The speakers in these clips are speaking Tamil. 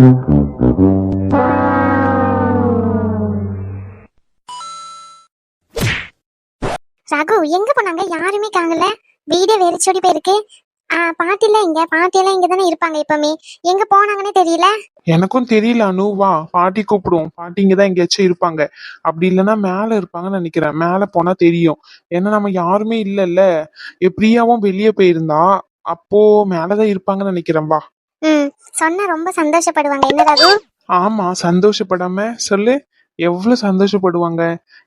ரகு எங்க போனாங்க? யாருமே காங்கல வீடே வெறிச்சோடி போயிருக்கு. பாட்டி பாட்டிலாம் இங்க பாட்டியெல்லாம் இங்க தானே இருப்பாங்க எப்பவுமே. எங்க போனாங்கன்னே தெரியல? எனக்கும் தெரியல அனு. வா பாட்டி கூப்பிடுவோம். பாட்டி இங்கதான் எங்கேயாச்சும் இருப்பாங்க. அப்படி இல்லைன்னா மேல இருப்பாங்கன்னு நினைக்கிறேன். மேல போனா தெரியும். ஏன்னா நம்ம யாருமே இல்லைல்ல. எ, பிரியாவும் வெளியே போயிருந்தா அப்போ மேலதான் இருப்பாங்கன்னு நினைக்கிறேன். வா. ம் சொன்னா ரொம்ப சந்தோஷப்படுவாங்க. என்ன ரகு ஆமா சந்தோஷப்படாம சொல்லு. எவ்வளவு சந்தோஷப்படுவாங்க?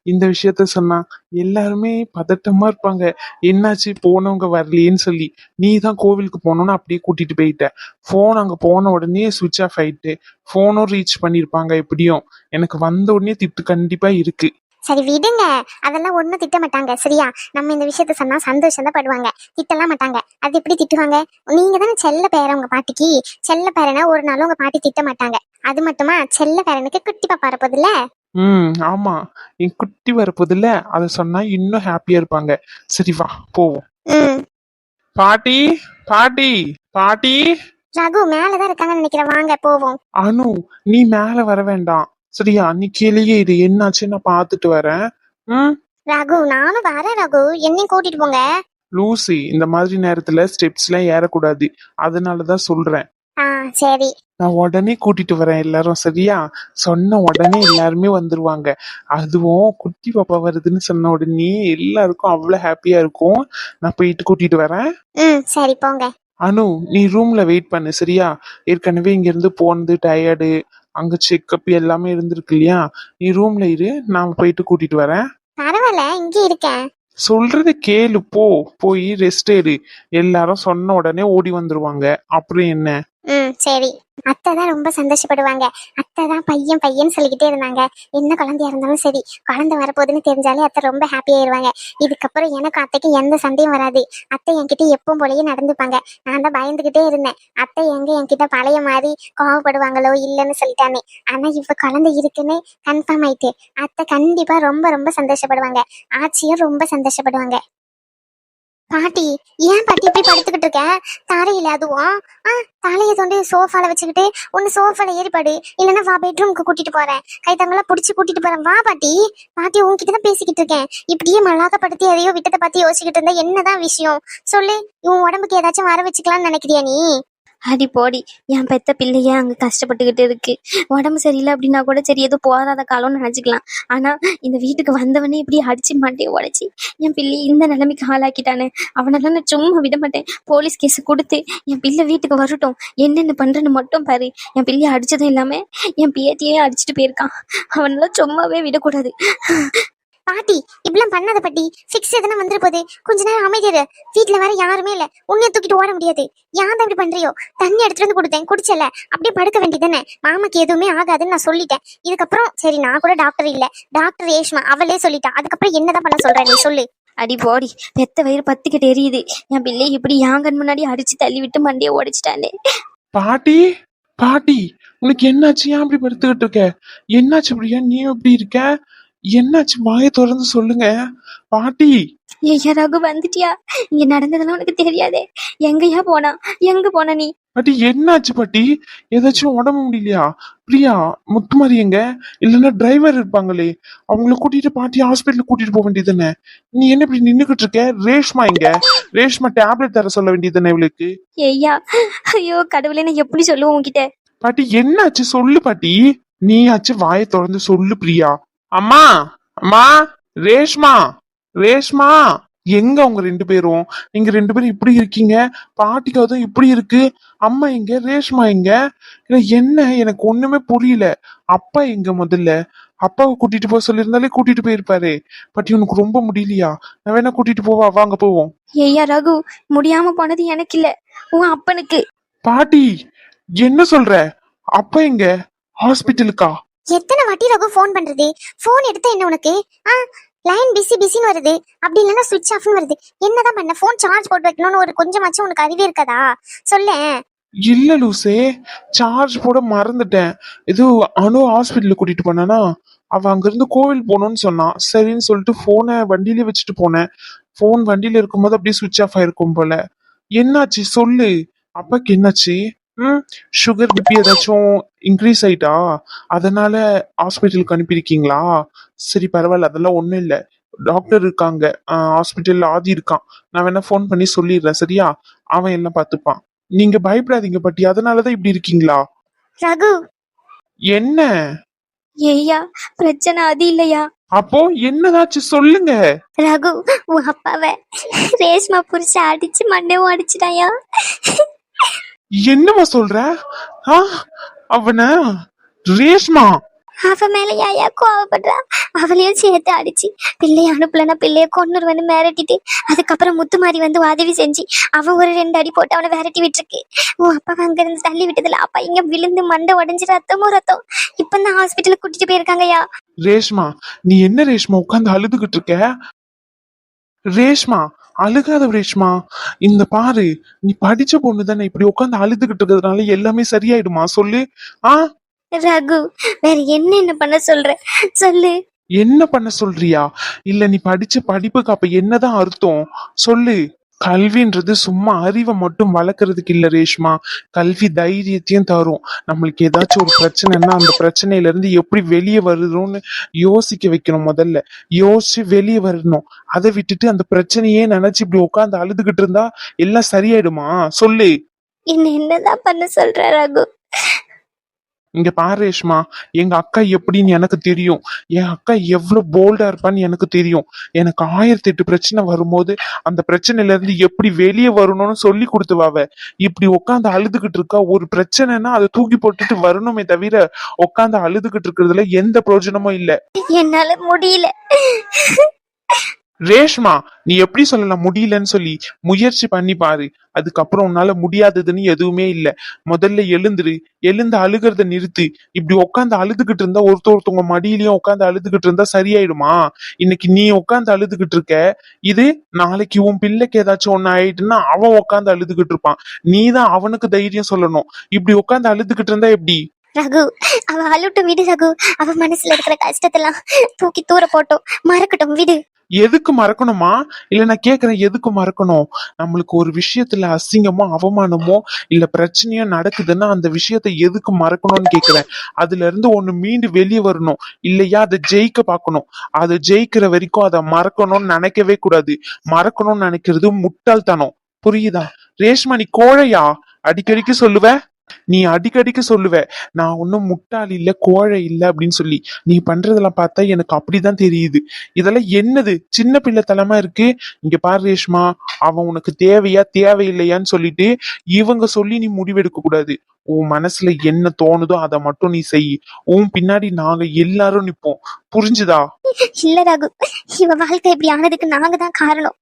இந்த விஷயத்த சொன்னா எல்லாருமே பதட்டமா இருப்பாங்க. என்னாச்சு? போனவங்க வரலையேன்னு சொல்லி. நீ தான் கோவிலுக்கு போனோம்னு அப்படியே கூட்டிட்டு போயிட்ட. ஃபோன் அங்க போன உடனே சுவிட்ச் ஆஃப் ஆயிட்டு ஃபோனும் ரீச் பண்ணிருப்பாங்க எப்படியும். எனக்கு வந்த உடனே திட்டு கண்டிப்பா இருக்கு. சரி விடுங்க. அதெல்லாம் ஒண்ணும் திட்ட மாட்டாங்க. சரியா? நம்ம இந்த விஷயத்த சொன்னா சந்தோஷம் தான் படுவாங்க. திட்டலாம் மாட்டாங்க. அது எப்படி திட்டுவாங்க? நீங்க தானே செல்ல பேர உங்க பாட்டிக்கு. செல்ல பேரனா ஒரு நாளும் உங்க பாட்டி திட்ட மாட்டாங்க. அது மட்டுமா? செல்ல பேரனுக்கு குட்டி பாப்பா இருப்பதுல ம் ஆமா. என் குட்டி வரப்போதில்ல அதை சொன்னா இன்னும் ஹாப்பியா இருப்பாங்க. சரி வா போவோம். ம். பாட்டி பாட்டி பாட்டி. ரகு மேலதான் இருக்காங்கன்னு நினைக்கிறேன். வாங்க போவோம். அனு நீ மேல வர வேண்டாம். சரியா? நீ கீழேயே இரு. என்னாச்சு? நான் பாத்துட்டு வரேன். ம்? ரகு நானும் வரேன் ரகு. என்னையும் கூட்டிட்டு போங்க. லூசி இந்த மாதிரி நேரத்துல ஸ்டெப்ஸ் எல்லாம் ஏறக்கூடாது. அதனாலதான் சொல்றேன். ஆ சரி. நான் உடனே கூட்டிட்டு வரேன் எல்லாரும் சரியா? சொன்ன உடனே எல்லாருமே வந்துருவாங்க. அதுவும் குட்டி பாப்பா வருதுன்னு சொன்ன உடனே எல்லாருக்கும் அவ்வளவு ஹாப்பியா இருக்கும். நான் போயிட்டு கூட்டிட்டு வரேன். ம் சரி போங்க. அனு நீ ரூம்ல வெயிட் பண்ணு சரியா? ஏற்கனவே இங்க இருந்து போனது டயர்டு அங்க செக்கப் எல்லாமே இருந்திருக்கு இல்லையா? நீ ரூம்ல இரு நான் போயிட்டு கூட்டிட்டு வரேன். பரவாயில்ல இங்க இருக்கேன் சொல்றது கேளு போ. போய் ரெஸ்ட் எடு. எல்லாரும் சொன்ன உடனே ஓடி வந்துருவாங்க. அப்புறம் என்ன? ம் சரி. அத்தை தான் ரொம்ப சந்தோஷப்படுவாங்க. அத்தை தான் பையன் பையன் சொல்லிக்கிட்டே இருந்தாங்க. என்ன குழந்தையா இருந்தாலும் சரி குழந்தை வரப்போகுதுன்னு தெரிஞ்சாலே அத்தை ரொம்ப ஹாப்பி ஆயிடுவாங்க இதுக்கப்புறம் எனக்கும் அத்தைக்கும் எந்த சண்டையும் வராது. அத்தை என்கிட்ட எப்பவும் போலயே நடந்துப்பாங்க. நான் தான் பயந்துகிட்டே இருந்தேன். அத்தை எங்க என்கிட்ட பழைய மாதிரி கோவப்படுவாங்களோ இல்லைன்னு சொல்லிட்டானே. ஆனா இப்ப குழந்தை இருக்குன்னு கன்ஃபார்ம் ஆயிட்டு அத்தை கண்டிப்பா ரொம்ப ரொம்ப சந்தோஷப்படுவாங்க. ஆச்சியும் ரொம்ப சந்தோஷப்படுவாங்க. பாட்டி ஏன் பாட்டி இப்படி படுத்துக்கிட்டு இருக்க? தரையில அதுவும். ஆ தலையை தொண்டு சோஃபால வச்சுக்கிட்டு ஒன்னு சோஃபால ஏறிப்பாடு. இல்லைன்னா வா பெட்ரூம்க்கு கூட்டிட்டு போறேன். கை பிடிச்சி புடிச்சு கூட்டிட்டு போறேன். வா பாட்டி. பாட்டி உன்கிட்ட தான் பேசிக்கிட்டு இருக்கேன். இப்படியே மல்லாக்கப்படுத்தி எதையோ விட்டதை பத்தி யோசிச்சுக்கிட்டு இருந்தா என்னதான் விஷயம்? சொல்லு. உன் உடம்புக்கு ஏதாச்சும் வர வச்சுக்கலாம்னு நினைக்கிறியா நீ? அடி போடி என் பெத்த பிள்ளைய அங்கே கஷ்டப்பட்டுக்கிட்டு இருக்கு. உடம்பு சரியில்லை அப்படின்னா கூட சரி ஏதோ போகாத காலம்னு நினச்சிக்கலாம். ஆனால் இந்த வீட்டுக்கு வந்தவனே இப்படி அடிச்சு மாட்டே உடச்சி என் பிள்ளை இந்த நிலைமைக்கு ஆளாக்கிட்டானே. அவனெல்லாம் நான் சும்மா விட மாட்டேன். போலீஸ் கேஸ் கொடுத்து என் பிள்ளை வீட்டுக்கு வரட்டும். என்னென்ன பண்றேன்னு மட்டும் பாரு. என் பிள்ளையை அடிச்சதும் இல்லாமல் என் பேத்தியையும் அடிச்சுட்டு போயிருக்கான். அவனெல்லாம் சும்மாவே விடக்கூடாது. பாட்டி இப்படிலாம் பண்ணாத பாட்டி. ஃபிக்ஸ் எதுனா வந்துரு போகுது கொஞ்ச நேரம் அமைதியாரு வீட்டுல வேற யாருமே இல்ல. உன்னைய தூக்கிட்டு ஓட முடியாது. ஏன் தான் இப்படி பண்றியோ? தண்ணி எடுத்துட்டு வந்து கொடுத்தேன் குடிச்சல. அப்படியே படுக்க வேண்டியதானே மாமாக்கு எதுவுமே ஆகாதுன்னு நான் சொல்லிட்டேன். இதுக்கப்புறம் சரி நான் கூட டாக்டர் இல்ல. டாக்டர் ரேஷ்மா அவளே சொல்லிட்டா. அதுக்கப்புறம் என்னதான் பண்ண சொல்ற நீ சொல்லு. அடி போடி பெத்த வயிறு பத்திக்கிட்டு எரியுது. என் பிள்ளை இப்படி கண் முன்னாடி அடிச்சு தள்ளி விட்டு மண்டையை உடைச்சிட்டானே பாட்டி பாட்டி உனக்கு என்னாச்சு? ஏன் அப்படி படுத்துக்கிட்டு இருக்க? என்னாச்சு பிரியா நீ எப்படி இருக்க? என்னாச்சு? வாயை திறந்து சொல்லுங்க. பாட்டி. ஐயா ரகு வந்துட்டியா? இங்க நடந்ததெல்லாம் உனக்கு தெரியாதே. எங்கயா போனா? எங்க போன நீ? பாட்டி என்னாச்சு பாட்டி? ஏதாச்சும் உடம்பு முடியலையா? பிரியா முத்துமாரி எங்க இல்லைன்னா டிரைவர் இருப்பாங்களே. அவங்கள கூட்டிட்டு பாட்டி ஹாஸ்பிட்டல் கூட்டிட்டு போக வேண்டியதுதானே நீ என்ன இப்படி நின்னுகிட்டு இருக்க? ரேஷ்மா எங்க ரேஷ்மா டேப்லெட் தர சொல்ல வேண்டியதுதானே இவளுக்கு? ஐயா ஐயோ கடவுளே நான் எப்படி சொல்லுவேன் உன்கிட்ட? பாட்டி என்னாச்சு? சொல்லு பாட்டி. நீயாச்சு வாயை திறந்து சொல்லு பிரியா. அம்மா அம்மா ரேஷ்மா ரேஷ்மா எங்க அவங்க ரெண்டு பேரும்? நீங்க ரெண்டு பேரும் இப்படி இருக்கீங்க? பாட்டிக்கு அதுவும் இப்படி இருக்கு. அம்மா எங்க? ரேஷ்மா எங்க? என்ன? எனக்கு ஒண்ணுமே புரியல. அப்பா எங்க முதல்ல? அப்பாவை கூட்டிட்டு போக சொல்லியிருந்தாலே கூட்டிட்டு போயிருப்பாரு. பாட்டி உனக்கு ரொம்ப முடியலையா? நான் வேணா கூட்டிட்டு போவா? வாங்க போவோம். ஐயா ரகு முடியாம போனது எனக்கு இல்ல. உன் அப்பனுக்கு. பாட்டி என்ன சொல்ற? அப்பா எங்க? ஹாஸ்பிட்டலுக்கா? எத்தனை வாட்டி ரகு ஃபோன் பண்றது? ஃபோன் எடுத்தா என்ன உனக்கு? ஆ லைன் பிஸி பிஸின்னு வருது. அப்படி இல்லைன்னா சுவிட்ச் ஆஃப்னு வருது. என்னதான் பண்ண? ஃபோன் சார்ஜ் போட்டு வைக்கணும்னு ஒரு கொஞ்சமாச்சும் உனக்கு அறிவே இருக்கதா? சொல்லேன் இல்ல லூசே. சார்ஜ் போட மறந்துட்டேன். இது அனு ஹாஸ்பிட்டலுக்கு கூட்டிட்டு போனானா? அவ அங்கிருந்து கோவில் போகணும்னு சொன்னான் சரின்னு சொல்லிட்டு போனை வண்டியிலே வச்சுட்டு போனேன். போன் வண்டியில இருக்கும்போது அப்படியே சுவிட்ச் ஆஃப் ஆயிருக்கும் போல. என்னாச்சு? சொல்லு. அப்பாக்கு என்னாச்சு? ம். சுகர் பிபி ஏதாச்சும் இன்க்ரீஸ் ஆயிட்டா? அதனால ஹாஸ்பிட்டலுக்கு அனுப்பியிருக்கீங்களா? சரி பரவாயில்ல. அதெல்லாம் ஒன்றும் இல்லை. டாக்டர் இருக்காங்க. ஹாஸ்பிட்டல்ல ஆதி இருக்கான். நான் வேணா ஃபோன் பண்ணி சொல்லிடுறேன். சரியா? அவன் எல்லாம் பார்த்துப்பான். நீங்க பயப்படாதீங்க பாட்டி. அதனாலதான் இப்படி இருக்கீங்களா? ரகு. என்ன? ஐயா பிரச்சனை அது இல்லையா? அப்போ என்னதாச்சும் சொல்லுங்க. ரகு உன் அப்பாவை ரேஷ்மா புரிச்சு அடிச்சு மண்டையும் அடிச்சிட்டாயா? என்னம்மா சொல்ற? ஆ அவன ரேஷ்மா. அவ மேல யாயா கோவப்படுறா? அவளையும் சேர்த்து அடிச்சு பிள்ளைய அனுப்பலன்னா பிள்ளைய கொன்னுருவேன்னு மிரட்டிட்டு அதுக்கப்புறம் முத்துமாரி வந்து உதவி செஞ்சு அவன் ஒரு ரெண்டு அடி போட்டு அவனை விரட்டி விட்டுருக்கு. உன் அப்பா அங்க இருந்து தள்ளி விட்டதுல அப்பா இங்க விழுந்து மண்டை உடைஞ்சு ரத்தமும் ரத்தம். இப்ப தான் ஹாஸ்பிட்டலுக்கு கூட்டிட்டு போயிருக்காங்கய்யா. ரேஷ்மா நீ என்ன ரேஷ்மா உட்காந்து அழுதுகிட்டு இருக்க? ரேஷ்மா அழுகாத ரேஷ்மா இந்த பாரு நீ படிச்ச பொண்ணு தானே இப்படி உட்காந்து அழுதுகிட்டு இருக்கிறதுனால எல்லாமே சரியாயிடுமா? சொல்லு. ஆ? ரகு வேற என்ன என்ன பண்ண சொல்ற? சொல்லு. என்ன பண்ண சொல்றியா? இல்ல நீ படிச்ச படிப்புக்கு அப்ப என்னதான் அர்த்தம்? சொல்லு. கல்வின்றது சும்மா அறிவை மட்டும் வளர்க்கறதுக்கு இல்ல ரேஷ்மா. கல்வி தைரியத்தையும் தரும். நம்மளுக்கு ஏதாச்சும் ஒரு பிரச்சனைன்னா அந்த பிரச்சனையில இருந்து எப்படி வெளியே வருதுன்னு யோசிக்க வைக்கணும் முதல்ல. யோசிச்சு வெளியே வரணும். அதை விட்டுட்டு அந்த பிரச்சனையே நினைச்சு இப்படி உட்காந்து அழுதுகிட்டு இருந்தா எல்லாம் சரியாயிடுமா? சொல்லு. என்ன என்னதான் பண்ண சொல்ற ரகு? இங்க பாரேஷ்மா எங்க அக்கா எப்படின்னு எனக்கு தெரியும். என் அக்கா எவ்வளவு போல்டா இருப்பான்னு எனக்கு தெரியும். எனக்கு ஆயிரத்தி எட்டு பிரச்சனை வரும்போது அந்த பிரச்சனையில இருந்து எப்படி வெளியே வரணும்னு சொல்லி கொடுத்துவாவ. இப்படி உட்காந்து அழுதுகிட்டு இருக்கா ஒரு பிரச்சனைனா அதை தூக்கி போட்டுட்டு வரணுமே தவிர உட்காந்து அழுதுகிட்டு இருக்கிறதுல எந்த பிரயோஜனமும் இல்ல. என்னால முடியல. ரேஷ்மா நீ எப்படி சொல்லலாம் முடியலன்னு சொல்லி முயற்சி பண்ணி பாரு. அதுக்கப்புறம் உன்னால முடியாததுன்னு எதுவுமே இல்ல. முதல்ல எழுந்துரு. எழுந்து அழுகிறத நிறுத்து. இப்படி உட்காந்து அழுதுகிட்டு இருந்தா ஒருத்தர் ஒருத்தவங்க மடியிலயும் உட்காந்து அழுதுகிட்டு இருந்தா சரியாயிடுமா? இன்னைக்கு நீ உட்காந்து அழுதுகிட்டு இருக்க. இது நாளைக்கு உன் பிள்ளைக்கு ஏதாச்சும் ஒண்ணு ஆயிட்டுன்னா அவன் உட்காந்து அழுதுகிட்டு இருப்பான். நீ தான் அவனுக்கு தைரியம் சொல்லணும். இப்படி உட்காந்து அழுதுகிட்டு இருந்தா எப்படி? ரகு அவ அழுட்டும் விடு ரகு. அவ மனசுல இருக்கிற கஷ்டத்தெல்லாம் தூக்கி தூர போட்டோம். மறக்கட்டும் விடு. எதுக்கு மறக்கணுமா? இல்ல நான் கேக்குறேன் எதுக்கு மறக்கணும்? நம்மளுக்கு ஒரு விஷயத்துல அசிங்கமோ அவமானமோ இல்ல பிரச்சனையோ நடக்குதுன்னா அந்த விஷயத்த எதுக்கு மறக்கணும்னு கேக்குறேன். அதுல இருந்து ஒண்ணு மீண்டு வெளியே வரணும். இல்லையா? அதை ஜெயிக்க பார்க்கணும். அதை ஜெயிக்கிற வரைக்கும் அதை மறக்கணும்னு நினைக்கவே கூடாது. மறக்கணும்னு நினைக்கிறது முட்டாள்தனம். புரியுதா? ரேஷ்மா நீ கோழையா? அடிக்கடிக்கு சொல்லுவேன் நீ அடிக்கடிக்கு சொல்லுவ நான் ஒன்னும் முட்டாள் இல்ல கோழை இல்ல அப்படின்னு சொல்லி. நீ பண்றதெல்லாம் பார்த்தா எனக்கு அப்படிதான் தெரியுது. இதெல்லாம் என்னது? சின்ன பிள்ளை தலமா இருக்கு? இங்க பாரு ரேஷ்மா அவன் உனக்கு தேவையா தேவையில்லையான்னு சொல்லிட்டு இவங்க சொல்லி நீ முடிவெடுக்க கூடாது. உன் மனசுல என்ன தோணுதோ அதை மட்டும் நீ செய். உன் பின்னாடி நாங்க எல்லாரும் நிப்போம். புரிஞ்சுதா? இல்ல ராகு இவ வாழ்க்கை இப்படி ஆனதுக்கு நாங்க தான் காரணம்.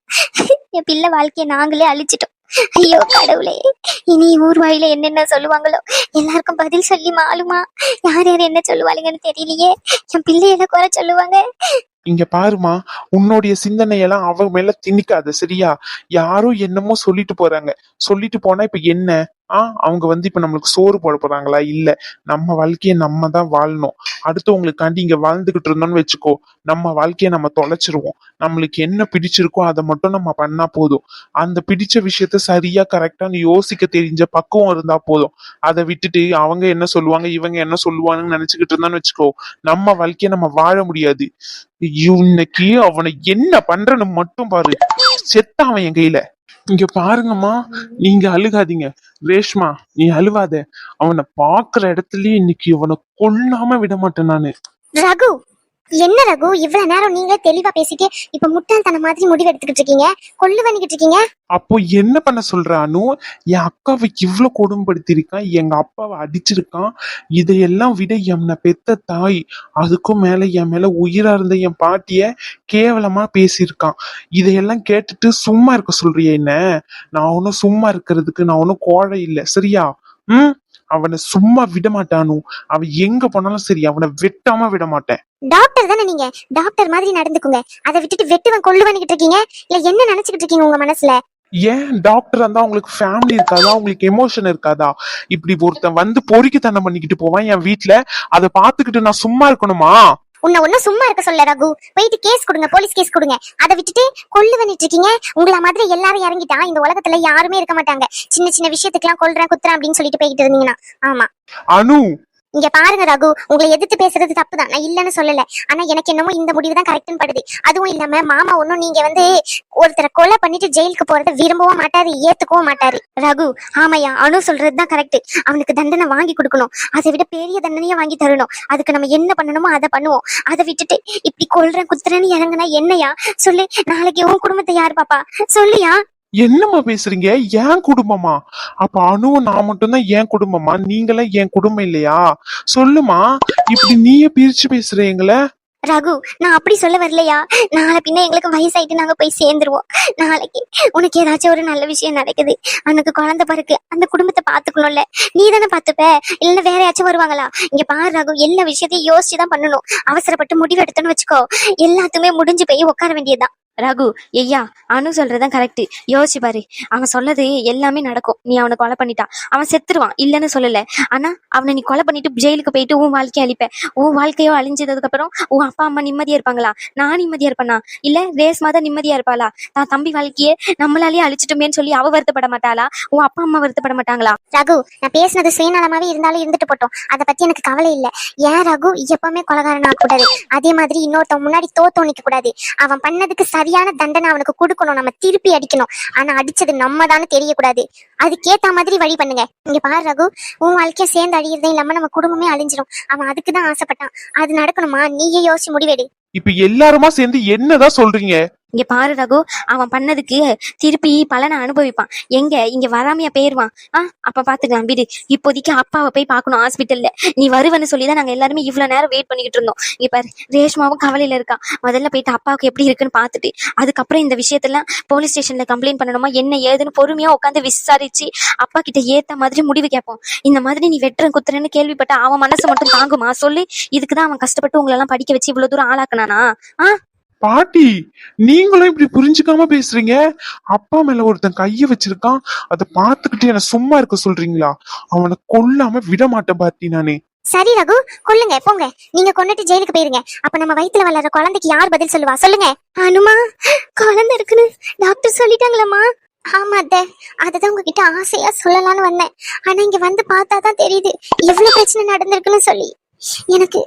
என் பிள்ளை வாழ்க்கைய நாங்களே அழிச்சிட்டோம். ஐயோ கடவுளே. இனி ஊர் வாயில என்னென்ன சொல்லுவாங்களோ எல்லாருக்கும் பதில் சொல்லி மாலுமா. யார் யார் என்ன சொல்லுவாளுங்கன்னு தெரியலையே. என் பிள்ளையில குறை சொல்லுவாங்க. இங்க பாருமா உன்னுடைய சிந்தனையெல்லாம் அவ மேல திணிக்காத சரியா? யாரும் என்னமோ சொல்லிட்டு போறாங்க. சொல்லிட்டு போனா இப்ப என்ன? ஆ அவங்க வந்து இப்ப நம்மளுக்கு சோறு போட போறாங்களா? இல்ல. நம்ம வாழ்க்கையை நம்ம தான் வாழணும். அடுத்தவங்களுக்காண்டி இங்க வாழ்ந்துகிட்டு இருந்தோம்னு வச்சுக்கோ நம்ம வாழ்க்கையை நம்ம தொலைச்சிருவோம். நம்மளுக்கு என்ன பிடிச்சிருக்கோ அதை மட்டும் நம்ம பண்ணா போதும். அந்த பிடிச்ச விஷயத்த சரியா கரெக்டான்னு யோசிக்க தெரிஞ்ச பக்குவம் இருந்தா போதும். அதை விட்டுட்டு அவங்க என்ன சொல்லுவாங்க இவங்க என்ன சொல்லுவாங்கன்னு நினைச்சுக்கிட்டு இருந்தான்னு வச்சுக்கோ நம்ம வாழ்க்கையை நம்ம வாழ முடியாது. ஐயோ, இன்னைக்கு அவனை என்ன பண்றன்னு மட்டும் பாரு. செத்தான் அவன் என் கையில. இங்க பாருங்கம்மா நீங்க அழுகாதீங்க. ரேஷ்மா நீ அழுவாத. அவனை பாக்குற இடத்துலயே இன்னைக்கு இவனை கொல்லாம விட மாட்டேன் நானு. ரகு என்ன ரகு இவ்வளவு நேரம் நீங்களே தெளிவா பேசிட்டு இப்ப முட்டாள்தனம் மாதிரி முடிவு எடுத்துக்கிட்டு இருக்கீங்க? கொள்ளு பண்ணிக்கிட்டு இருக்கீங்க? அப்போ என்ன பண்ண சொல்ற அனு? என் அக்காவை இவ்வளவு கொடுமைப்படுத்தியிருக்கான் எங்க அப்பாவை அடிச்சிருக்கான். இதையெல்லாம் விட என்னை பெத்த தாய் அதுக்கும் மேல என் மேல உயிரா இருந்த என் பாட்டிய கேவலமா பேசியிருக்கான். இதையெல்லாம் கேட்டுட்டு சும்மா இருக்க சொல்றியே என்ன? நான் ஒன்னும் சும்மா இருக்கிறதுக்கு நான் ஒன்னும் கோழை இல்லை சரியா? ம்? அவனை சும்மா விட மாட்டானு அவன் எங்க போனாலும் சரி அவனை வெட்டாம விட மாட்டேன் டாக்டர் தானே நீங்க? டாக்டர் மாதிரி நடந்துக்குங்க. அதை விட்டுட்டு வெட்டுவன் கொள்ளு பண்ணிக்கிட்டு இருக்கீங்க? இல்ல என்ன நினைச்சுக்கிட்டு இருக்கீங்க உங்க மனசுல? ஏன் டாக்டர் இருந்தா உங்களுக்கு ஃபேமிலி இருக்காதா? உங்களுக்கு எமோஷன் இருக்காதா? இப்படி ஒருத்தன் வந்து பொறுக்கித்தனம் பண்ணிக்கிட்டு போவான் என் வீட்ல. அதை பார்த்துக்கிட்டு நான் சும்மா இருக்கணுமா? உன்னை ஒன்னும் சும்மா இருக்க சொல்ல ரகு. போயிட்டு கேஸ் கொடுங்க போலீஸ் கேஸ் கொடுங்க. அதை விட்டுட்டு கொல்லு பண்ணிட்டு இருக்கீங்க. உங்களை மாதிரி எல்லாரும் இறங்கிட்டா இந்த உலகத்துல யாருமே இருக்க மாட்டாங்க. சின்ன சின்ன விஷயத்துக்கு எல்லாம் கொல்றேன் குத்துறேன் அப்படின்னு சொல்லிட்டு போயிட்டு இருந்தீங்கன்னா. ஆமா. அனு இங்க பாருங்க ரகு உங்களை எதிர்த்து பேசுறது தப்புதான். நான் இல்லைன்னு சொல்லல. ஆனா எனக்கு என்னமோ இந்த முடிவு தான் கரெக்ட்னு படுது. அதுவும் இல்லாம மாமா ஒன்னும் நீங்க வந்து ஒருத்தரை கொலை பண்ணிட்டு ஜெயிலுக்கு போறதை விரும்பவும் மாட்டாரு ஏத்துக்கவும் மாட்டாரு. ரகு ஆமையா அனு சொல்றதுதான் கரெக்ட் அவனுக்கு தண்டனை வாங்கி கொடுக்கணும். அதை விட பெரிய தண்டனையை வாங்கி தரணும். அதுக்கு நம்ம என்ன பண்ணணுமோ அதை பண்ணுவோம். அதை விட்டுட்டு இப்படி கொல்றேன் குத்துறேன்னு இறங்குனா என்னையா? சொல்லு நாளைக்கு உன் குடும்பத்தை யார் பாப்பா? சொல்லியா? என்னம்மா பேசுறீங்க? என் குடும்பமா? அப்ப அணுவும் நான் மட்டும்தான் என் குடும்பமா? நீங்களாம் என் குடும்பம் இல்லையா? சொல்லுமா இப்படி நீயே பிரிச்சு பேசுறீங்களே ரகு நான் அப்படி சொல்ல வரலையா? நாளை பின்ன எங்களுக்கு வயசாயிட்டு நாங்க போய் சேர்ந்துருவோம். நாளைக்கு உனக்கு ஏதாச்சும் ஒரு நல்ல விஷயம் நடக்குது. அவனுக்கு குழந்தை பிறகு அந்த குடும்பத்தை பாத்துக்கணும்ல நீ தானே பாத்துப்ப இல்லைன்னா வேற யாச்சும் வருவாங்களா? இங்க பாரு ரகு எல்லா விஷயத்தையும் யோசிச்சு தான் பண்ணணும். அவசரப்பட்டு முடிவு எடுத்தோன்னு வச்சுக்கோ. எல்லாத்துமே முடிஞ்சு போய் உட்கார வேண்டியதுதான். ரகு ஐயா அனு சொல்றதுதான் கரெக்ட் யோசிச்சு பாரு. அவன் சொல்லது எல்லாமே நடக்கும். நீ அவனை கொலை பண்ணிட்டான் அவன் செத்துருவான். இல்லைன்னு சொல்லல. ஆனா அவனை நீ கொலை பண்ணிட்டு ஜெயிலுக்கு போயிட்டு உன் வாழ்க்கையை அழிப்ப. உன் வாழ்க்கையோ அழிஞ்சதுக்கு அப்புறம் உன் அப்பா அம்மா நிம்மதியா இருப்பாங்களா? நான் நிம்மதியா இருப்பேனா? இல்ல ரேஸ் தான் நிம்மதியா இருப்பாளா? தான் தம்பி வாழ்க்கையே நம்மளாலேயே அழிச்சிட்டோமேன்னு சொல்லி அவ வருத்தப்பட மாட்டாளா? உன் அப்பா அம்மா வருத்தப்பட மாட்டாங்களா? ரகு நான் பேசினது சுயநலமாவே இருந்தாலும் இருந்துட்டு போட்டோம். அதை பத்தி எனக்கு கவலை இல்ல. ஏன் ரகு எப்பவுமே கொலகாரன் கூடாது? அதே மாதிரி இன்னொருத்தன் முன்னாடி தோத்தோணிக்க கூடாது. அவன் பண்ணதுக்கு சரியான தண்டனை அவனுக்கு கொடுக்கணும். நம்ம திருப்பி அடிக்கணும். ஆனா அடிச்சது நம்ம தானே தெரியக்கூடாது. அதுக்கேத்த மாதிரி வழி பண்ணுங்க. இங்க பாரு ரகு உன் வாழ்க்கைய சேர்ந்து அழியறதே இல்லாம நம்ம குடும்பமே அழிஞ்சிரும். அவன் அதுக்குதான் ஆசைப்பட்டான். அது நடக்கணுமா? நீயே யோசிச்சு முடிவெடு. இப்ப எல்லாருமா சேர்ந்து என்னதான் சொல்றீங்க? இங்க பாரு ரகு அவன் பண்ணதுக்கு திருப்பி பலனை அனுபவிப்பான். எங்க? இங்க வராமையா போயிருவான். ஆ அப்ப பாத்துக்கலாம் வீடு. இப்போதைக்கு அப்பாவை போய் பார்க்கணும் ஹாஸ்பிட்டல்ல நீ வருவன்னு சொல்லிதான் நாங்க எல்லாருமே இவ்வளவு நேரம் வெயிட் பண்ணிக்கிட்டு இருந்தோம். இங்க பாரு ரேஷ்மாவும் கவலையில இருக்கா. முதல்ல போயிட்டு அப்பாவுக்கு எப்படி இருக்குன்னு பாத்துட்டு அதுக்கப்புறம் இந்த விஷயத்தெல்லாம் போலீஸ் ஸ்டேஷன்ல கம்ப்ளைண்ட் பண்ணணுமா என்ன ஏதுன்னு பொறுமையா உட்காந்து விசாரிச்சு அப்பா கிட்ட ஏத்த மாதிரி முடிவு கேட்போம். இந்த மாதிரி நீ வெட்டுறன் குத்துறன்னு கேள்விப்பட்ட அவன் மனசு மட்டும் தாங்குமா? சொல்லு. இதுக்குதான் அவன் கஷ்டப்பட்டு உங்களெல்லாம் படிக்க வச்சு இவ்வளவு தூரம் ஆளாக்குனானா? ஆ? பாட்டி நீங்களும் இப்படி புரிஞ்சுக்காம பேசுறீங்க? அப்பா மேல ஒருத்தன் கைய வச்சிருக்கான். அதை பார்த்துக்கிட்டு என்ன சும்மா இருக்க சொல்றீங்களா? அவனை கொல்லாம விட மாட்டேன் பாட்டி நானே. சரி ரகு கொல்லுங்க போங்க. நீங்க கொண்டுட்டு ஜெயிலுக்கு போயிருங்க. அப்ப நம்ம வயித்துல வளர்ற குழந்தைக்கு யார் பதில் சொல்லுவா? சொல்லுங்க. அனுமா குழந்தை இருக்குன்னு டாக்டர் சொல்லிட்டாங்களம்மா. ஆமா அத்த. அதுதான் உங்ககிட்ட ஆசையா சொல்லலாம்னு வந்தேன். ஆனா இங்க வந்து பார்த்தா தான் தெரியுது. எவ்வளவு பிரச்சனை நடந்திருக்குன்னு சொல்லி. எனக்கு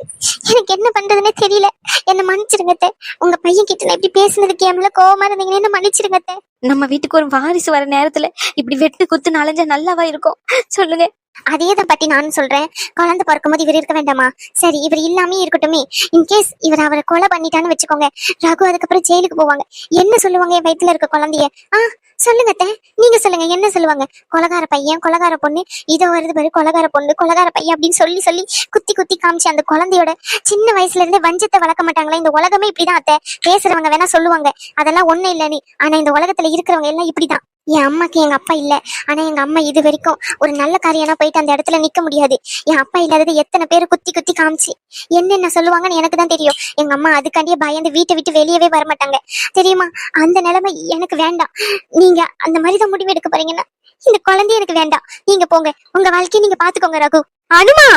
எனக்கு என்ன பண்றதுன்னே தெரியல. என்ன மன்னிச்சிருங்க உங்க பையன் கிட்ட நான் இப்படி பேசுனதுக்கு கேம்ல கோவமா இருந்தீங்கன்னா என்ன மன்னிச்சிருங்க நம்ம வீட்டுக்கு ஒரு வாரிசு வர நேரத்துல இப்படி வெட்டு குத்து நலஞ்சா நல்லாவா இருக்கும்? சொல்லுங்க. அதே தான் பத்தி நானும் சொல்றேன். குழந்தை பிறக்கும்போது இவர் இருக்க வேண்டாமா? சரி இவர் இல்லாமே இருக்கட்டுமே. இன்கேஸ் இவர் அவரை கொலை பண்ணிட்டான்னு வச்சுக்கோங்க. ரகு அதுக்கப்புறம் ஜெயிலுக்கு போவாங்க. என்ன சொல்லுவாங்க என் வயித்துல இருக்க குழந்தைய? ஆ சொல்லுங்க அத்தை. நீங்க சொல்லுங்க என்ன சொல்லுவாங்க? கொலகார பையன் கொலகார பொண்ணு இதோ வருது பாரு கொலகார பொண்ணு கொலகார பையன் அப்படின்னு சொல்லி சொல்லி குத்தி குத்தி காமிச்சு அந்த குழந்தையோட சின்ன வயசுல இருந்தே வஞ்சத்தை வளர்க்க மாட்டாங்களா? இந்த உலகமே இப்படிதான் அத்தை. பேசுறவங்க வேணா சொல்லுவாங்க. அதெல்லாம் ஒண்ணு நீ. ஆனா இந்த உலகத்துல இருக்கிறவங்க எல்லாம் இப்படிதான். என் அம்மாக்கு எங்க அப்பா இல்ல. ஆனா எங்க அம்மா இது வரைக்கும் ஒரு நல்ல காரியம்னா போயிட்டு அந்த இடத்துல நிக்க முடியாது. என் அப்பா இல்லாதது எத்தனை பேர் குத்தி குத்தி காமிச்சு. என்னென்ன சொல்லுவாங்கன்னு எனக்கு தான் தெரியும். எங்க அம்மா அதுக்காண்டியே பயந்து வீட்டை விட்டு வெளியவே வர மாட்டாங்க தெரியுமா? அந்த நிலைமை எனக்கு வேண்டாம். நீங்க அந்த மாதிரி தான் முடிவு எடுக்க போறீங்கன்னா இந்த குழந்தை எனக்கு வேண்டாம். நீங்க போங்க. உங்க வாழ்க்கையை நீங்க பாத்துக்கோங்க ரகு. அனுமா!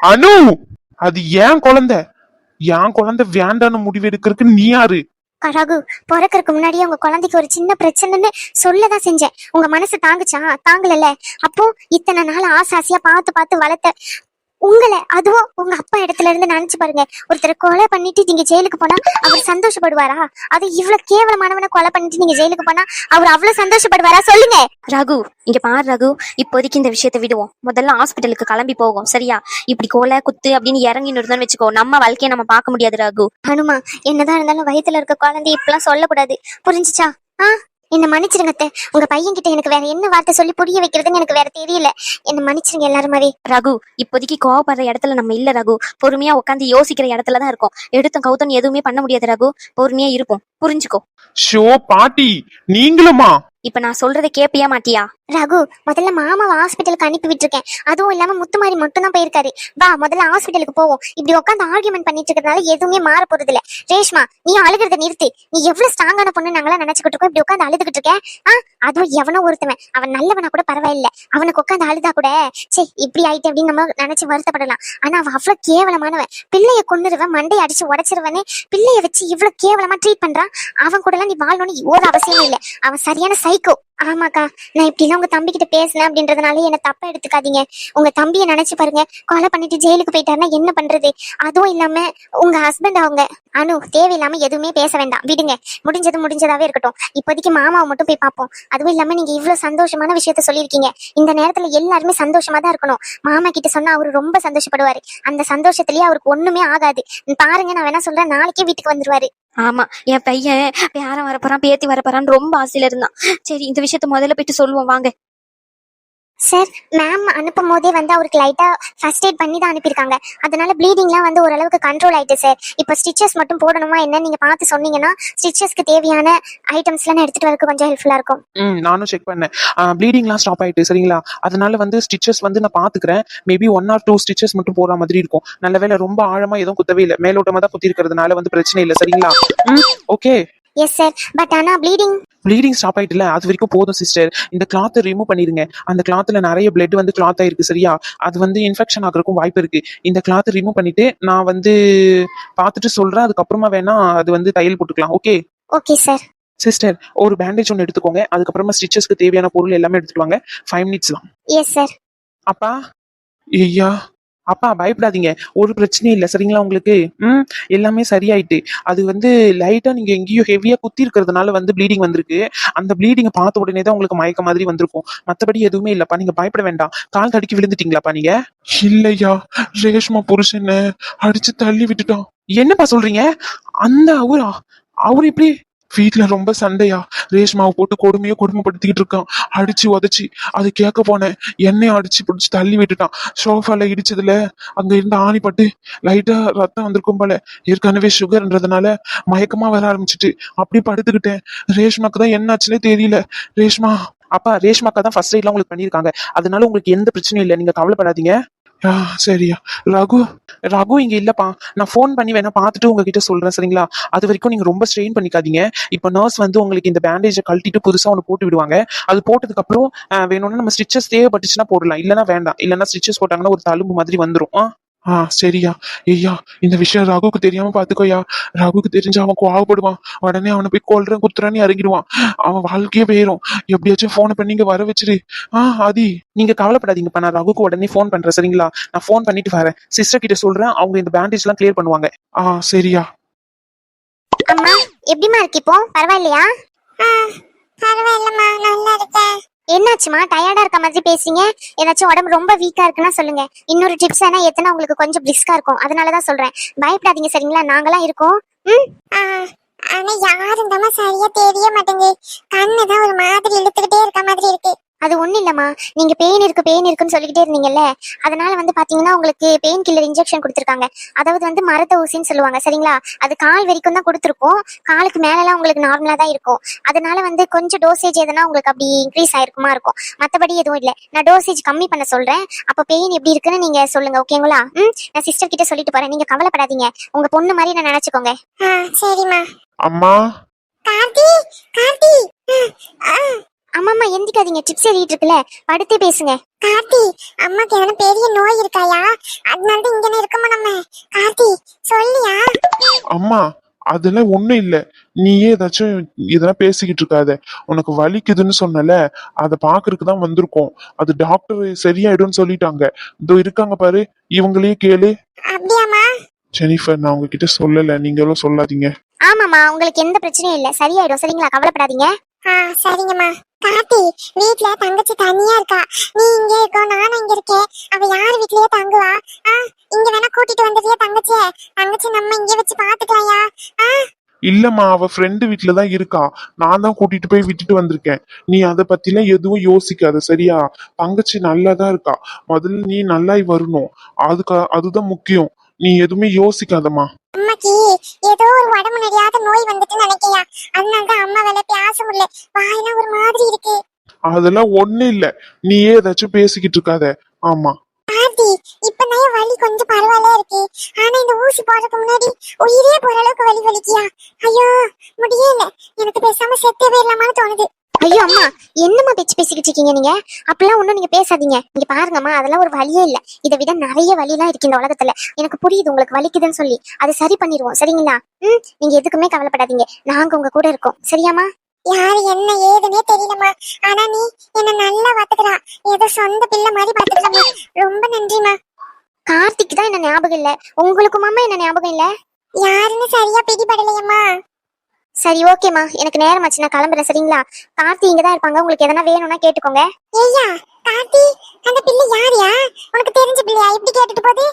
அனு! அது ஏன் குழந்தை? என் குழந்தை வேண்டான்னு முடிவு எடுக்கிறதுக்கு நீ யாரு? ரகு பிறக்கறதுக்கு முன்னாடியே உங்க குழந்தைக்கு ஒரு சின்ன பிரச்சனைன்னு சொல்லதான் செஞ்சேன். உங்க மனசு தாங்குச்சா? தாங்கலல்ல. அப்போ இத்தனை நாள் ஆசை ஆசையா பார்த்து பார்த்து வளர்த்த உங்களை அதுவும் உங்க அப்பா இடத்துல இருந்து நினைச்சு பாருங்க. ஒருத்தர் கொலை பண்ணிட்டு நீங்க ஜெயிலுக்கு போனா அவர் சந்தோஷப்படுவாரா? அது இவ்வளவு கேவலமானவனை கொலை பண்ணிட்டு நீங்க ஜெயிலுக்கு போனா அவர் அவ்வளவு சந்தோஷப்படுவாரா? சொல்லுங்க. ரகு இங்க பாரு ரகு. இப்போதைக்கு இந்த விஷயத்தை விடுவோம். முதல்ல ஹாஸ்பிட்டலுக்கு கிளம்பி போவோம். சரியா? இப்படி கொலை குத்து அப்படின்னு இறங்கி நிறுத்தோம்னு வச்சுக்கோ. நம்ம வாழ்க்கையை நம்ம பார்க்க முடியாது ரகு. அனுமா என்னதான் இருந்தாலும் வயித்துல இருக்க குழந்தை இப்பெல்லாம் சொல்லக்கூடாது. புரிஞ்சுச்சா? ஆ? என்ன மன்னிச்சிருங்க அத்தை. உங்க பையன் கிட்ட எனக்கு வேற என்ன வார்த்தை சொல்லி புரிய வைக்கிறதுன்னு எனக்கு வேற தெரியல. என்ன மன்னிச்சிருங்க எல்லாருமாவே. ரகு இப்போதைக்கு கோவப்படுற இடத்துல நம்ம இல்ல ரகு. பொறுமையா உட்காந்து யோசிக்கிற இடத்துல தான் இருக்கோம். எடுத்தம் கவுத்தம் எதுவுமே பண்ண முடியாது ரகு. பொறுமையா இருப்போம். புரிஞ்சுக்கோ. ஷோ பாட்டி நீங்களுமா? இப்ப நான் சொல்றதை கேப்பியா மாட்டியா? ரகு முதல்ல மாமாவை ஹாஸ்பிட்டலுக்கு அனுப்பி விட்டுருக்கேன். அதுவும் இல்லாம முத்துமாரி மட்டும் தான் போயிருக்காரு. வா முதல்ல ஹாஸ்பிட்டலுக்கு போவோம். இப்படி உட்காந்து ஆர்கியூமெண்ட் பண்ணிட்டு இருக்கிறதுனால எதுவுமே மாற போறது இல்ல ரேஷ்மா நீ அழுகிறத நிறுத்து. நீ எவ்வளவு ஸ்ட்ராங்கான பொண்ணு நாங்களா நினைச்சுக்கிட்டு இருக்கோம். இப்படி உட்காந்து அழுதுகிட்டு இருக்கேன். ஆ அதுவும் எவனோ ஒருத்தவன். அவன் நல்லவனா கூட பரவாயில்ல. அவனுக்கு உட்காந்து அழுதா கூட சே இப்படி ஆயிட்டு அப்படின்னு நம்ம நினைச்சு வருத்தப்படலாம். ஆனா அவன் அவ்வளவு கேவலமானவன். பிள்ளைய கொண்டுருவன் மண்டையை அடிச்சு உடைச்சிருவனே. பிள்ளைய வச்சு இவ்வளவு கேவலமா ட்ரீட் பண்றான். அவன் கூட எல்லாம் நீ வாழணும்னு ஒரு அவசியமே இல்ல. அவன் சரியான சைக்கோ ஆமாக்கா நான் இப்படி எல்லாம் உங்க தம்பி கிட்ட பேசினேன் அப்படின்றதுனால என்ன தப்பா எடுத்துக்காதீங்க. உங்க தம்பியை நினைச்சு பாருங்க. கொலை பண்ணிட்டு ஜெயிலுக்கு போயிட்டாருன்னா என்ன பண்றது? அதுவும் இல்லாம உங்க ஹஸ்பண்ட் அவங்க அனு தேவையில்லாம எதுவுமே பேச வேண்டாம். விடுங்க. முடிஞ்சது முடிஞ்சதாவே இருக்கட்டும். இப்போதைக்கு மாமாவை மட்டும் போய் பார்ப்போம். அதுவும் இல்லாம நீங்க இவ்வளவு சந்தோஷமான விஷயத்த சொல்லியிருக்கீங்க. இந்த நேரத்துல எல்லாருமே சந்தோஷமா தான் இருக்கணும். மாமா கிட்ட சொன்னா அவரு ரொம்ப சந்தோஷப்படுவாரு. அந்த சந்தோஷத்திலேயே அவருக்கு ஒண்ணுமே ஆகாது. பாருங்க நான் வேணா சொல்றேன் நாளைக்கே வீட்டுக்கு வந்துருவாரு. ஆமா என் பையன் பேரன் வரப்போறான் பேத்தி வரப்போறான்னு ரொம்ப ஆசையில இருந்தான். சரி இந்த விஷயத்த முதல்ல போயிட்டு சொல்லுவோம் வாங்க. சார் மேம் அனுப்பும் போதே வந்து அவருக்கு லைட்டா ஃபர்ஸ்ட் எய்ட் பண்ணி தான் அனுப்பியிருக்காங்க. அதனால ப்ளீடிங்லாம் வந்து ஓரளவுக்கு கண்ட்ரோல் ஆயிட்டு சார். இப்போ ஸ்டிச்சஸ் மட்டும் போடணுமா என்ன நீங்க பார்த்து சொன்னீங்கன்னா ஸ்டிச்சஸ்க்கு தேவையான ஐட்டம்ஸ்லாம் நான் எடுத்துட்டு வரக்கு கொஞ்சம் ஹெல்ப்ஃபுல்லா இருக்கும். ம் நானும் செக் பண்ணேன். ப்ளீடிங்லாம் ஸ்டாப் ஆயிட்டு சரிங்களா? அதனால வந்து ஸ்டிச்சஸ் வந்து நான் பாத்துக்கிறேன் maybe one or two stitches மட்டும் போற மாதிரி இருக்கும். நல்ல வேளை ரொம்ப ஆழமா எதுவும் குத்தவே இல்லை. மேலோட்டமா தான் குத்தி இருக்கிறதுனால வந்து பிரச்சனை இல்லை சரிங்களா? Hmm okay yes sir but ஆனா ப்ளீடிங் ப்ளீடிங் ஸ்டாப் ஆயிட்டுல. அது வரைக்கும் போதும் சிஸ்டர் இந்த கிளாத்தை ரிமூவ் பண்ணிருங்க அந்த கிளாத்ல நிறைய பிளட் வந்து கிளாத் ஆயிருக்கு சரியா? அது வந்து இன்ஃபெக்ஷன் ஆகிறதுக்கும் வாய்ப்பு இருக்கு. இந்த கிளாத் ரிமூவ் பண்ணிட்டு நான் வந்து பார்த்துட்டு சொல்றேன். அதுக்கப்புறமா வேணா அது வந்து தையல் போட்டுக்கலாம். ஓகே ஓகே சார் சிஸ்டர் ஒரு பேண்டேஜ் ஒன்று எடுத்துக்கோங்க. அதுக்கப்புறமா ஸ்டிச்சஸ்க்கு தேவையான பொருள் எல்லாமே எடுத்துட்டு வாங்க. ஃபைவ் மினிட்ஸ் தான். எஸ் சார் அப்பா ஐயா அப்பா பயப்படாதீங்க. ஒரு பிரச்சனையும் இல்லை. சரிங்களா உங்களுக்கு? ம்? எல்லாமே சரியாயிட்டு. அது வந்து லைட்டா நீங்க எங்கேயோ ஹெவியா குத்தி இருக்கிறதுனால வந்து ப்ளீடிங் வந்திருக்கு. அந்த ப்ளீடிங்கை பார்த்த உடனே தான் உங்களுக்கு மயக்க மாதிரி வந்திருக்கும். மத்தபடி எதுவுமே இல்லப்பா. நீங்க பயப்பட வேண்டாம். கால் தடுக்கி விழுந்துட்டீங்களாப்பா நீங்க? இல்லையா. ரேஷ்மா புருஷன் அடிச்சு தள்ளி விட்டுட்டான். என்னப்பா சொல்றீங்க? அந்த அவரா? அவர் எப்படி வீட்டுல ரொம்ப சண்டையா ரேஷ்மாவை போட்டு கொடுமையோ கொடுமைப்படுத்திக்கிட்டு இருக்கான். அடிச்சு உதச்சி அது கேட்க போனேன். என்னையும் அடிச்சு பிடிச்சி தள்ளி விட்டுட்டான். சோஃபால இடிச்சதுல அங்க இருந்து ஆணிப்பட்டு லைட்டா ரத்தம் வந்திருக்கும் போல. ஏற்கனவே சுகர்ன்றதுனால மயக்கமா வர ஆரம்பிச்சிட்டு அப்படி படுத்துக்கிட்டேன். ரேஷ்மாக்கு தான் என்னாச்சுன்னே தெரியல. ரேஷ்மா அப்பா ரேஷ்மாக்கா தான் ஃபர்ஸ்ட் எய்ட்லாம் உங்களுக்கு பண்ணியிருக்காங்க. அதனால உங்களுக்கு எந்த பிரச்சனையும் இல்லை. நீங்க கவலைப்படாதீங்க. ஆ சரியா. ரகு ரகு இங்க இல்லப்பா. நான் ஃபோன் பண்ணி வேணா பார்த்துட்டு உங்ககிட்ட சொல்றேன் சரிங்களா? அது வரைக்கும் நீங்க ரொம்ப ஸ்ட்ரெயின் பண்ணிக்காதீங்க. இப்போ நர்ஸ் வந்து உங்களுக்கு இந்த பேண்டேஜை கழட்டிட்டு புதுசா ஒன்று போட்டு விடுவாங்க. அது போட்டதுக்கு அப்புறம் வேணும்னா நம்ம ஸ்டிச்சஸ் தேவைப்பட்டுச்சுன்னா போடலாம். இல்லைன்னா வேண்டாம். இல்லைன்னா ஸ்டிச்சஸ் போட்டாங்கன்னா ஒரு தழும்பு மாதிரி வந்துடும் ஆ சரியா. ஐயா இந்த விஷயம் ரகுக்கு தெரியாம பாத்துக்கோயா. ரகுக்கு தெரிஞ்சு அவன் கோவப்படுவான். உடனே அவனை போய் கொல்றேன் குத்துறான்னு இறங்கிடுவான் அவன் வாழ்க்கையே போயிரும். எப்படியாச்சும் போனை பண்ணி இங்க வர வச்சிரு ஆ ஆதி நீங்க கவலைப்படாதீங்கப்பா நான் ரகுக்கு உடனே ஃபோன் பண்றேன் சரிங்களா? நான் ஃபோன் பண்ணிட்டு வரேன். சிஸ்டர் கிட்ட சொல்றேன் அவங்க இந்த பேண்டேஜ் எல்லாம் கிளியர் பண்ணுவாங்க. ஆ சரியா. அம்மா எப்படிமா இருக்கு இப்போ? பரவாயில்லையா? பரவாயில்லம்மா நல்லா இருக்கேன். என்னாச்சுமா? டயர்டா இருக்க மாதிரி பேசுறீங்க? ஏதாச்சும் உடம்பு ரொம்ப வீக்கா இருக்குன்னா சொல்லுங்க. இன்னொரு டிப்ஸ் வேணா எத்தனை உங்களுக்கு கொஞ்சம் பிரிஸ்கா இருக்கும். அதனாலதான் சொல்றேன். பயப்படாதீங்க சரிங்களா? நாங்களாம் இருக்கோம். ம்? ஆனா யார் இருந்தாம சரியா தெரிய மாட்டேங்குது. கண்ணு தான் ஒரு மாதிரி இழுத்துக்கிட்டே இருக்க மாதிரி இருக்கு. அது ஒண்ணு இல்லம்மா. நீங்க பெயின் இருக்கு பெயின் இருக்குன்னு சொல்லிக்கிட்டே இருந்தீங்கல்ல? அதனால வந்து பாத்தீங்கன்னா உங்களுக்கு பெயின் கில்லர் இன்ஜெக்ஷன் கொடுத்துருக்காங்க. அதாவது வந்து மரத்த ஊசின்னு சொல்லுவாங்க சரிங்களா? அது கால் வரைக்கும் தான் கொடுத்துருக்கோம். காலுக்கு மேலலாம் உங்களுக்கு நார்மலா தான் இருக்கும். அதனால வந்து கொஞ்சம் டோசேஜ் எதனா உங்களுக்கு அப்படி இன்க்ரீஸ் ஆயிருக்குமா இருக்கும். மத்தபடி எதுவும் இல்லை. நான் டோசேஜ் கம்மி பண்ண சொல்றேன். அப்ப பெயின் எப்படி இருக்குன்னு நீங்க சொல்லுங்க ஓகேங்களா? ம்? நான் சிஸ்டர் கிட்ட சொல்லிட்டு போறேன். நீங்க கவலைப்படாதீங்க. உங்க பொண்ணு மாதிரி நான் நினைச்சுக்கோங்க. சரிம்மா. அம்மா. கார்த்தி கார்த்தி. அம்மாம்மா எந்திக்காதீங்க. டிப்ஸ் எழுதிட்டு இருக்குல்ல படுத்தே பேசுங்க. கார்த்தி அம்மாக்கு எதனா பெரிய நோய் இருக்காயா? அதனால தான் இங்க இருக்கமா நம்ம? கார்த்தி சொல்லியா? அம்மா அதெல்லாம் ஒண்ணும் இல்ல. நீயே ஏதாச்சும் இதெல்லாம் பேசிக்கிட்டு இருக்காத. உனக்கு வலிக்குதுன்னு சொன்னல அதை பாக்குறதுக்கு தான் வந்திருக்கோம். அது டாக்டர் சரியாயிடும்னு சொல்லிட்டாங்க. இதோ இருக்காங்க பாரு இவங்களையே கேளு. அப்படியாம்மா? ஜெனிஃபர் நான் உங்ககிட்ட சொல்லல. நீங்களும் சொல்லாதீங்க. ஆமாம்மா உங்களுக்கு எந்த பிரச்சனையும் இல்ல. சரியாயிடும். சரிங்களா? கவலைப்படாதீங்க. ஆ சரிங்கம்மா. கார்த்தி வீட்ல தங்கச்சி தனியா இருக்கா? நீ இங்க இருக்கோ நானும் இங்க இருக்கேன். அவ யார் வீட்லயே தங்குவா? ஆ இங்க வேணா கூட்டிட்டு வந்துட்டியா தங்கச்சிய. தங்கச்சி நம்ம இங்க வச்சு பாத்துக்கலாம்யா ஆ? இல்லம்மா அவ ஃப்ரெண்டு வீட்டுல தான் இருக்கா. நான் தான் கூட்டிட்டு போய் விட்டுட்டு வந்திருக்கேன். நீ அதை பத்திலாம் எதுவும் யோசிக்காத சரியா? தங்கச்சி நல்லா தான் இருக்கா. முதல்ல நீ நல்லாய் வரணும். அதுக்கு அதுதான் முக்கியம். நீ எதுவுமே யோசிக்காதம்மா. அம்மாக்கு ஏதோ நிறையாத நோய் வந்துட்டு நினைக்கையா அதனால தான் அம்மா வேலை பேச முடியல வாயெல்லாம் ஒரு மாதிரி இருக்கு. அதெல்லாம் ஒண்ணு இல்ல. நீயே ஏதாச்சும் பேசிக்கிட்டு இருக்காத. ஆமா. ஆர்த்தி இப்பதான் வலி கொஞ்சம் பரவாயில்ல இருக்கு. ஆனா இந்த ஊசி போறதுக்கு முன்னாடி உயிரே போற அளவுக்கு வலி வலிக்கியா ஐயோ முடியல எனக்கு பேசாம செத்தே போயிடலாமான்னு தோணுது. ஐயோ அம்மா என்னம்மா பேச்சு பேசிக்கிட்டு இருக்கீங்க நீங்க? அப்பெல்லாம் ஒண்ணும் நீங்க பேசாதீங்க. இங்க பாருங்கம்மா அதெல்லாம் ஒரு வழியே இல்ல. இதை விட நிறைய வழிலாம் இருக்கு இந்த உலகத்துல. எனக்கு புரியுது உங்களுக்கு வலிக்குதுன்னு சொல்லி. அதை சரி பண்ணிடுவோம் சரிங்களா? ம் நீங்க எதுக்குமே கவலைப்படாதீங்க. நாங்க உங்க கூட இருக்கோம். சரியாமா யாரு என்ன ஏதுன்னே தெரியலம்மா. ஆனா நீ என்ன நல்லா பாத்துக்கிறா ஏதோ சொந்த பிள்ளை மாதிரி பாத்துக்கிறமா ரொம்ப நன்றிமா கார்த்திக் தான் என்ன ஞாபகம் இல்ல? உங்களுக்குமாமா என்ன ஞாபகம் இல்ல? யாருன்னு சரியா பிடிபடலையம்மா. சரி ஓகேம்மா எனக்கு நேரம் ஆச்சு நான் கிளம்புறேன் சரிங்களா? கார்த்தி இங்க தான் இருப்பாங்க. உங்களுக்கு எதனா வேணும்னா கேட்டுக்கோங்க. ஐயா கார்த்தி அந்த பிள்ளை யாரியா? உனக்கு தெரிஞ்ச பிள்ளையா? இப்படி கேட்டுட்டு போகுது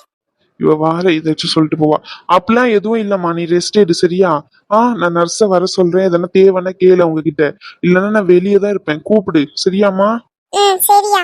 இவ வார ஏதாச்சும் சொல்லிட்டு போவா. அப்படிலாம் எதுவும் இல்லம்மா. நீ ரெஸ்ட் எடு சரியா? ஆ நான் நர்ஸ வர சொல்றேன். எதனா தேவைன்னா கேளு அவங்க கிட்ட இல்லைன்னா நான் வெளியே தான் இருப்பேன். கூப்பிடு சரியாம்மா? ம் சரியா.